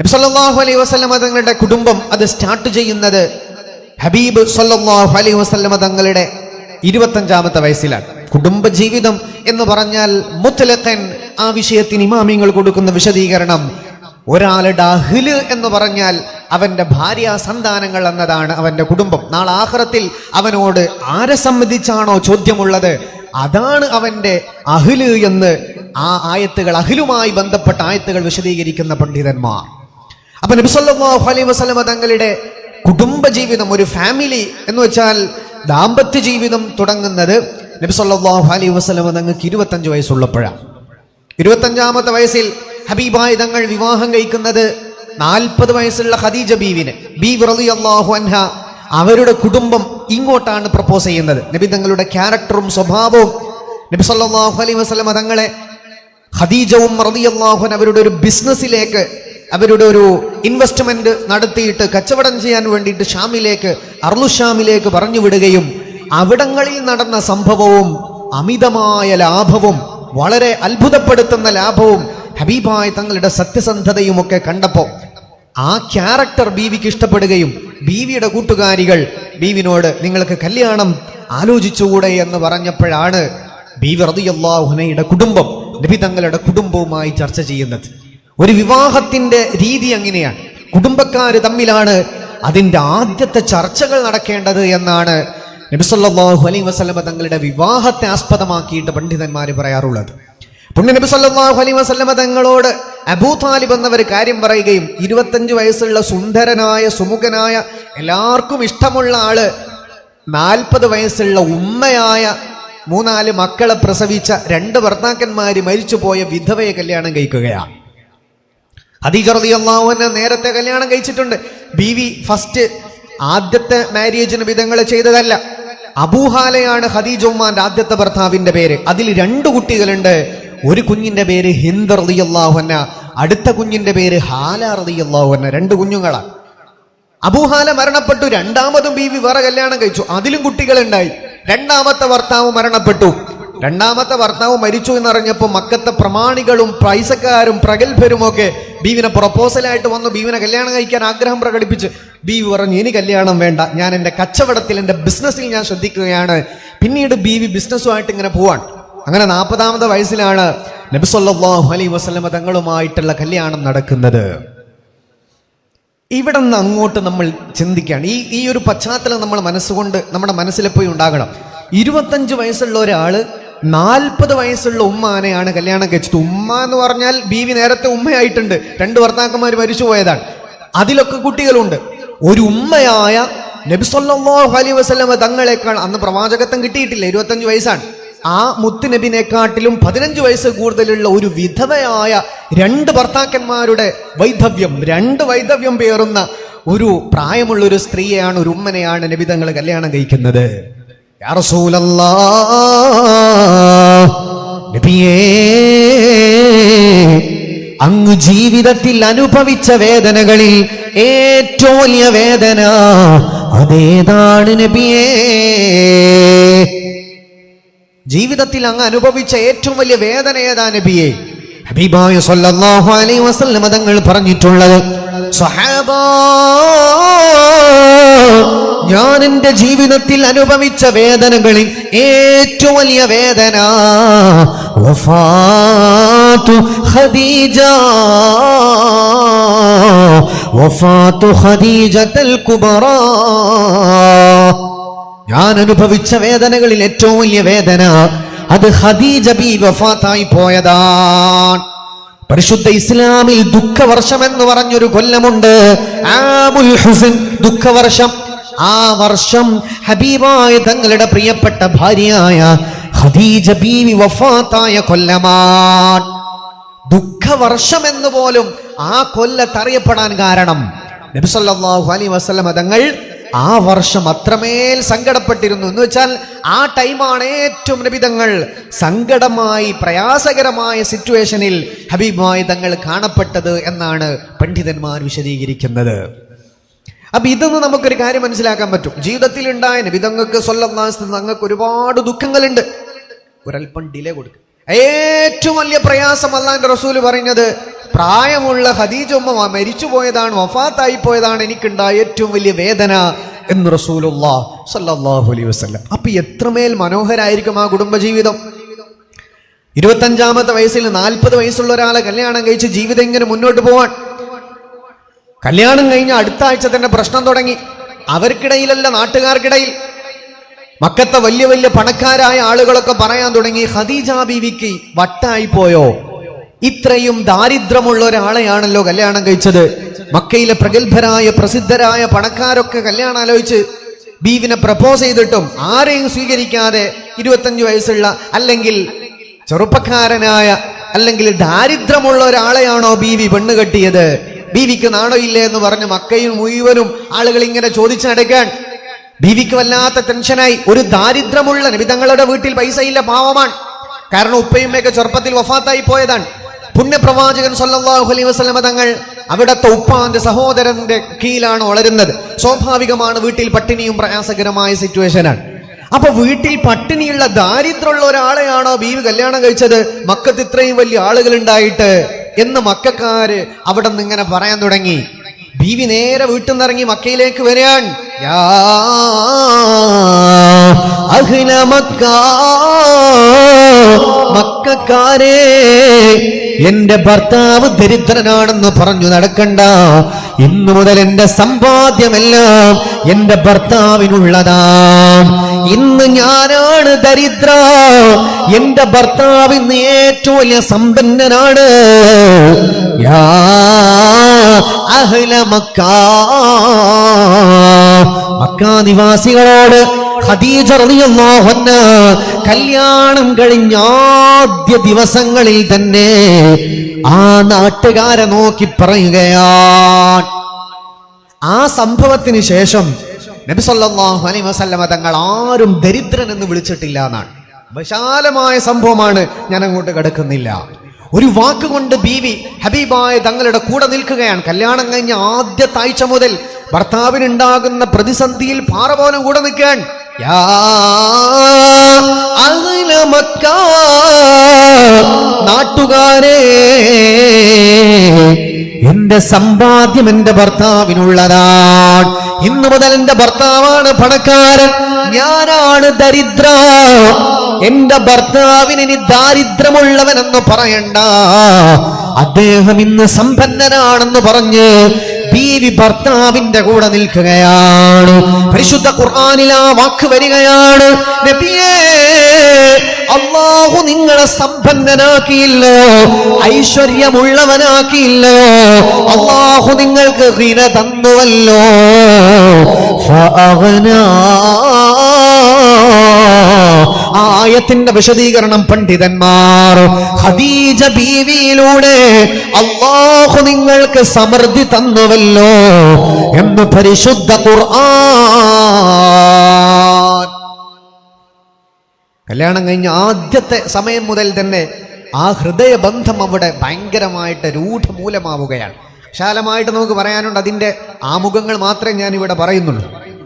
നബി അലൈഹി വസല്ലമ തങ്ങളുടെ കുടുംബം അത് സ്റ്റാർട്ട് ചെയ്യുന്നത് ഹബീബ് സല്ലല്ലാഹു അലൈഹി വസല്ലമ തങ്ങളുടെ ഇരുപത്തഞ്ചാമത്തെ വയസ്സിലാണ്. കുടുംബ ജീവിതം എന്ന് പറഞ്ഞാൽ മുത്തലക്കൻ ആ വിഷയത്തിന് ഇമാമിങ്ങൾ കൊടുക്കുന്ന വിശദീകരണം ഒരാളുടെ അഹിൽ എന്ന് പറഞ്ഞാൽ അവന്റെ ഭാര്യ സന്താനങ്ങൾ എന്നതാണ് അവന്റെ കുടുംബം. നാളെ ആഹ്റത്തിൽ അവനോട് ആരെ സംബന്ധിച്ചാണോ ചോദ്യമുള്ളത്? അതാണ് അവന്റെ അഹിൽ എന്ന് ആ ആയത്തുകൾ അഹ്ലുമായി ബന്ധപ്പെട്ട ആയത്തുകൾ വിശദീകരിക്കുന്ന പണ്ഡിതന്മാർ. അപ്പൊ നബി സല്ലല്ലാഹു അലൈഹി വസല്ലമ തങ്ങളുടെ കുടുംബ ജീവിതം ഒരു ഫാമിലി എന്ന് വെച്ചാൽ ദാമ്പത്യ ജീവിതം തുടങ്ങുന്നത് നബി സല്ലല്ലാഹു അലൈഹി വസല്ലമ തങ്ങൾക്ക് ഇരുപത്തഞ്ച് വയസ്സുള്ളപ്പോഴാണ്. ഇരുപത്തഞ്ചാമത്തെ വയസ്സിൽ ഹബീബായ തങ്ങൾ വിവാഹം കഴിക്കുന്നത് നാൽപ്പത് വയസ്സുള്ള ഖദീജ ബീവിന് ബി വ്രതി അള്ളാഹു അൻഹ അവരുടെ കുടുംബം ഇങ്ങോട്ടാണ് പ്രപ്പോസ് ചെയ്യുന്നത്. നബി തങ്ങളുടെ ക്യാരക്ടറും സ്വഭാവവും നബി സല്ലല്ലാഹു അലൈഹി വസ്ലമ തങ്ങളെ ഖദീജവും റളിയല്ലാഹുൻ അവരുടെ ഒരു ബിസിനസ്സിലേക്ക് അവരുടെ ഒരു ഇൻവെസ്റ്റ്മെന്റ് നടത്തിയിട്ട് കച്ചവടം ചെയ്യാൻ വേണ്ടിയിട്ട് ഷാമിലേക്ക് അർലുഷാമിലേക്ക് പറഞ്ഞു വിടുകയും അവിടങ്ങളിൽ നടന്ന സംഭവവും അമിതമായ ലാഭവും വളരെ അത്ഭുതപ്പെടുത്തുന്ന ലാഭവും ഹബീബായ തങ്ങളുടെ സത്യസന്ധതയും ഒക്കെ കണ്ടപ്പോൾ ആ ക്യാരക്ടർ ബീവിക്ക് ഇഷ്ടപ്പെടുകയും ബീവിയുടെ കൂട്ടുകാരികൾ ബീവിനോട് നിങ്ങൾക്ക് കല്യാണം ആലോചിച്ചുകൂടെ? എന്ന് പറഞ്ഞപ്പോഴാണ് ബീവി റളിയല്ലാഹുനയുടെ കുടുംബം നബി തങ്ങളുടെ കുടുംബവുമായി ചർച്ച ചെയ്യുന്നത്. ഒരു വിവാഹത്തിന്റെ രീതി അങ്ങനെയാണ് കുടുംബക്കാര് തമ്മിലാണ് അതിന്റെ ആദ്യത്തെ ചർച്ചകൾ നടക്കേണ്ടത് എന്നാണ് നബിസല്ലാഹു അലൈ വസ്ലമ തങ്ങളുടെ വിവാഹത്തെ ആസ്പദമാക്കിയിട്ട് പണ്ഡിതന്മാർ പറയാറുള്ളത്. പുണ്യ നബി സല്ലല്ലാഹു അലൈഹി വസല്ലമ തങ്ങളോട് അബൂ താലിബ് എന്നവർ കാര്യം പറയുകയും ഇരുപത്തഞ്ച് വയസ്സുള്ള സുന്ദരനായ സുമുഖനായ എല്ലാവർക്കും ഇഷ്ടമുള്ള ആൾ നാൽപ്പത് വയസ്സുള്ള ഉമ്മയായ മൂന്നാൽ മക്കളെ പ്രസവിച്ച രണ്ട് ഭർത്താക്കന്മാര് മരിച്ചുപോയ വിധവയെ കല്യാണം കഴിക്കുകയാണ്. ഹദീജ അള്ളാഹുവിന് നേരത്തെ കല്യാണം കഴിച്ചിട്ടുണ്ട്. ബി വി ഫസ്റ്റ് ആദ്യത്തെ മാരേജിന് വിധങ്ങൾ ചെയ്തതല്ല. അബൂഹാലയാണ് ഹദീജ് ഉമ്മാന്റെ ആദ്യത്തെ ഭർത്താവിന്റെ പേര്. അതിൽ രണ്ട് കുട്ടികളുണ്ട്. ഒരു കുഞ്ഞിന്റെ പേര് ഹിന്ദ് റതി അൻഹ അടുത്ത കുഞ്ഞിന്റെ പേര് ഹാല റതി അള്ളാഹുന്ന രണ്ട് കുഞ്ഞുങ്ങളാണ് അബൂഹാല മരണപ്പെട്ടു രണ്ടാമതും ബീവി വേറെ കല്യാണം കഴിച്ചു. അതിലും കുട്ടികളുണ്ടായി. രണ്ടാമത്തെ ഭർത്താവ് മരണപ്പെട്ടു. രണ്ടാമത്തെ ഭർത്താവ് മരിച്ചു എന്നറിഞ്ഞപ്പോൾ മക്കത്തെ പ്രമാണികളും പൈസക്കാരും പ്രഗത്ഭരും ഒക്കെ ബീവിനെ പ്രൊപ്പോസലായിട്ട് വന്നു. ബീവിനെ കല്യാണം കഴിക്കാൻ ആഗ്രഹം പ്രകടിപ്പിച്ച്. ബീവി പറഞ്ഞു ഇനി കല്യാണം വേണ്ട. ഞാൻ എന്റെ കച്ചവടത്തിൽ എന്റെ ബിസിനസ്സിൽ ഞാൻ ശ്രദ്ധിക്കുകയാണ്. പിന്നീട് ബീവി ബിസിനസ്സുമായിട്ട് ഇങ്ങനെ പോവാൻ അങ്ങനെ നാൽപ്പതാമത്തെ വയസ്സിലാണ് നബിസൊല്ലാഹു അലൈ വസ്ലമ തങ്ങളുമായിട്ടുള്ള കല്യാണം നടക്കുന്നത്. ഇവിടെ നിന്ന് അങ്ങോട്ട് നമ്മൾ ചിന്തിക്കുകയാണ്. ഈ ഈ ഒരു പശ്ചാത്തലം നമ്മൾ മനസ്സുകൊണ്ട് നമ്മുടെ മനസ്സിലെപ്പോയി ഉണ്ടാകണം. ഇരുപത്തഞ്ച് വയസ്സുള്ള ഒരാൾ നാൽപ്പത് വയസ്സുള്ള ഉമ്മാനെയാണ് കല്യാണം കഴിച്ചത്. ഉമ്മ എന്ന് പറഞ്ഞാൽ ബീവി നേരത്തെ ഉമ്മയായിട്ടുണ്ട്. രണ്ട് ഭർത്താക്കന്മാർ മരിച്ചു പോയതാണ്. അതിലൊക്കെ കുട്ടികളുണ്ട്. ഒരു ഉമ്മയായ നബിസൊല്ലാഹു അലൈ വസ്ലമ തങ്ങളെക്കാൾ അന്ന് പ്രവാചകത്വം കിട്ടിയിട്ടില്ല. ഇരുപത്തഞ്ച് വയസ്സാണ്. ആ മുത്തുനബിനെക്കാട്ടിലും പതിനഞ്ച് വയസ്സ് കൂടുതലുള്ള ഒരു വിധവയായ രണ്ട് ഭർത്താക്കന്മാരുടെ വൈധവ്യം രണ്ട് വൈധവ്യം പേറുന്ന ഒരു പ്രായമുള്ള ഒരു സ്ത്രീയെയാണ് ഒരു ഉമ്മനെയാണ് നബി തങ്ങൾ കല്യാണം കഴിക്കുന്നത്. അങ്ങ് ജീവിതത്തിൽ അനുഭവിച്ച വേദനകളിൽ ഏറ്റവും വലിയ വേദന അതേതാണ് നബിയേ. ജീവിതത്തിൽ അങ്ങ് അനുഭവിച്ച ഏറ്റവും വലിയ വേദന ഏതാ നബിയെ? ഹബീബായ സല്ലല്ലാഹു അലൈഹി വസല്ലം തങ്ങൾ പറഞ്ഞിട്ടുള്ളത് സ്വഹാബ ഞാൻ എന്റെ ജീവിതത്തിൽ അനുഭവിച്ച വേദനകളിൽ ഏറ്റവും വലിയ വേദന വഫാത്തു ഖദീജ. വഫാത്തു ഖദീജത്തൽ ഞാൻ അനുഭവിച്ച വേദനകളിൽ ഏറ്റവും വലിയ വേദന അത് ഖദീജ ബി വഫാത്തായി പോയതാണ്. പരിശുദ്ധ ഇസ്ലാമിൽ ദുഃഖവർഷം എന്ന് പറഞ്ഞൊരു കൊല്ലമുണ്ട്. ആബുൽ ഹുസൻ ദുഃഖവർഷം ആ വർഷം ഹബീബായ തങ്ങളുടെ പ്രിയപ്പെട്ട ഭാര്യയായ ഹദീജ ബീവി വഫാത്തായ കൊല്ലമാണ്. ദുഃഖവർഷം എന്ന് പോലും ആ കൊല്ലത്തറിയപ്പെടാൻ കാരണം നബിസല്ലാഹു അലൈ വസ്ലം തങ്ങൾ ആ വർഷം അത്രമേൽ സങ്കടപ്പെട്ടിരുന്നു. എന്ന് വെച്ചാൽ ആ ടൈമാണ് ഏറ്റവും നബിതങ്ങൾ സങ്കടമായി പ്രയാസകരമായ സിറ്റുവേഷനിൽ ഹബീബായി തങ്ങൾ കാണപ്പെട്ടത് എന്നാണ് പണ്ഡിതന്മാർ വിശദീകരിക്കുന്നത്. അപ്പൊ ഇതൊന്നും നമുക്കൊരു കാര്യം മനസ്സിലാക്കാൻ പറ്റും. ജീവിതത്തിൽ ഉണ്ടായ നബിതങ്ങൾക്ക് സ്വല്ലം തങ്ങൾക്ക് ഒരുപാട് ദുഃഖങ്ങളുണ്ട്. ഒരൽപ്പം ഡിലേ കൊടുക്കും. ഏറ്റവും വലിയ പ്രയാസം അള്ളാന്റെ റസൂൽ പറഞ്ഞത് പ്രായമുള്ള ഹദീജ ഉമ്മ മരിച്ചു പോയതാണ് വഫാത്തായി പോയതാണ് എനിക്കുണ്ടായ ഏറ്റവും വലിയ വേദന എന്ന് റസൂലുള്ള സല്ലല്ലാഹു അലൈഹി വസല്ലം. അപ്പൊ എത്രമേൽ മനോഹരായിരിക്കും ആ കുടുംബജീവിതം? ഇരുപത്തഞ്ചാമത്തെ വയസ്സിൽ നാൽപ്പത് വയസ്സുള്ള ഒരാളെ കല്യാണം കഴിച്ച് ജീവിതം ഇങ്ങനെ മുന്നോട്ട് പോവാൻ. കല്യാണം കഴിഞ്ഞ അടുത്ത ആഴ്ച തന്നെ പ്രശ്നം തുടങ്ങി. അവർക്കിടയിലല്ല നാട്ടുകാർക്കിടയിൽ. മക്കത്തെ വലിയ വലിയ പണക്കാരായ ആളുകളൊക്കെ പറയാൻ തുടങ്ങി ഖദീജ ബീവിക്ക് വട്ടായി പോയോ? ഇത്രയും ദാരിദ്ര്യമുള്ള ഒരാളെയാണല്ലോ കല്യാണം കഴിച്ചത്. മക്കയിലെ പ്രഗത്ഭരായ പ്രസിദ്ധരായ പണക്കാരൊക്കെ കല്യാണം ആലോചിച്ച് ബീവിനെ പ്രപ്പോസ് ചെയ്തിട്ടും ആരെയും സ്വീകരിക്കാതെ ഇരുപത്തഞ്ച് വയസ്സുള്ള അല്ലെങ്കിൽ ചെറുപ്പക്കാരനായ അല്ലെങ്കിൽ ദാരിദ്ര്യമുള്ള ഒരാളെയാണോ ബീവി പെണ്ണ് കെട്ടിയത്? ബീവിക്ക് നാണോ ഇല്ലേ എന്ന് പറഞ്ഞ് മക്കയിൽ മുഴുവനും ആളുകൾ ഇങ്ങനെ ചോദിച്ചു നടക്കാൻ. ബീവിക്ക് വല്ലാത്ത ടെൻഷനായി ഒരു ദാരിദ്ര്യമുള്ള നിബിതങ്ങളുടെ വീട്ടിൽ പൈസ ഇല്ല പാവമാണ്. കാരണം ഉപ്പയുമ്മയൊക്കെ ചെറുപ്പത്തിൽ വഫാത്തായി പോയതാണ്. പുണ്യപ്രവാചകൻ സല്ലല്ലാഹു അലൈഹി വസ്ലമ തങ്ങൾ അവിടത്തെ ഉപ്പാന്റെ സഹോദരന്റെ കീഴിലാണ് വളരുന്നത്. സ്വാഭാവികമാണ് വീട്ടിൽ പട്ടിണിയും പ്രയാസകരമായ സിറ്റുവേഷനാണ് അപ്പൊ വീട്ടിൽ പട്ടിണിയുള്ള ദാരിദ്ര്യമുള്ള ഒരാളെയാണോ ബീവി കല്യാണം കഴിച്ചത്? മക്കത്ത് ഇത്രയും വലിയ ആളുകൾ ഉണ്ടായിട്ട് എന്ന് മക്കാര് അവിടെ നിന്ന് ഇങ്ങനെ പറയാൻ തുടങ്ങി. ബീവി നേരെ വീട്ടിൽ നിന്നിറങ്ങി മക്കയിലേക്ക് വരാൻ. യാ അഹ്ല മക്ക മക്കാരേ എന്റെ ഭർത്താവ് ദരിദ്രനാണെന്ന് പറഞ്ഞു നടക്കണ്ട. ഇന്നു മുതൽ എന്റെ സമ്പാദ്യമെല്ലാം എന്റെ ഭർത്താവിനുള്ളതാ. ഇന്ന് ഞാനാണ് ദരിദ്ര. എന്റെ ഭർത്താവ് ഇന്ന് ഏറ്റവും വലിയ സമ്പന്നനാണ്. യാ അഹ്ല മക്ക. മക്ക നിവാസികളോട് ഖദീജ കല്യാണം കഴിഞ്ഞ ആദ്യ ദിവസങ്ങളിൽ തന്നെ ആ നാട്ടുകാരെ നോക്കി പറയുകയാണ്. ആ സംഭവത്തിന് ശേഷം നബി സല്ലല്ലാഹു അലൈഹി വസല്ലമ തങ്ങൾ ആരും ദരിദ്രൻ എന്ന് വിളിച്ചിട്ടില്ല എന്നാണ്. വിശാലമായ സംഭവമാണ് ഞാൻ അങ്ങോട്ട് കിടക്കുന്നില്ല. ഒരു വാക്കുകൊണ്ട് ബീവി ഹബീബായ തങ്ങളുടെ കൂടെ നിൽക്കുകയാണ്. കല്യാണം കഴിഞ്ഞ ആദ്യത്തെ ആഴ്ച മുതൽ ഭർത്താവിനുണ്ടാകുന്ന പ്രതിസന്ധിയിൽ പാറ പോലെ കൂടെ നിൽക്കാൻ നാട്ടുകാരേ എന്റെ സമ്പാദ്യം എന്റെ ഭർത്താവിനുള്ളതാണ്. ഇന്നു മുതൽ എന്റെ ഭർത്താവാണ് പണക്കാരൻ. ഞാനാണ് ദരിദ്ര. എന്റെ ഭർത്താവിന് ഇനി ദാരിദ്ര്യമുള്ളവനെന്ന് പറയണ്ട. അദ്ദേഹം ഇന്ന് സമ്പന്നനാണെന്ന് പറഞ്ഞ് ബീവി ഭർത്താവിന്റെ കൂടെ നിൽക്കുകയാണ്. പരിശുദ്ധ ഖുർആാനിൽ ആ വാക്ക് വരികയാണ്. അള്ളാഹു നിങ്ങളെ സമ്പന്നനാക്കിയില്ലോ ഐശ്വര്യമുള്ളവനാക്കിയില്ലോ അള്ളാഹു നിങ്ങൾക്ക് ഹിന തന്നുവല്ലോ. ആയത്തിന്റെ വിശദീകരണം പണ്ഡിതന്മാർ. ഖദീജ ബീവിയിലൂടെ അള്ളാഹു നിങ്ങൾക്ക് സമൃദ്ധി തന്നുവല്ലോ എന്ന് പരിശുദ്ധ ഖുർആൻ. കല്യാണം കഴിഞ്ഞ ആദ്യത്തെ സമയം മുതൽ തന്നെ ആ ഹൃദയബന്ധം അവിടെ ഭയങ്കരമായിട്ട് രൂഢമൂലമാവുകയാണ്. വിശാലമായിട്ട് നമുക്ക് പറയാനുണ്ട് അതിന്റെ ആമുഖങ്ങൾ മാത്രമേ ഞാൻ ഇവിടെ പറയുന്നുള്ളൂ.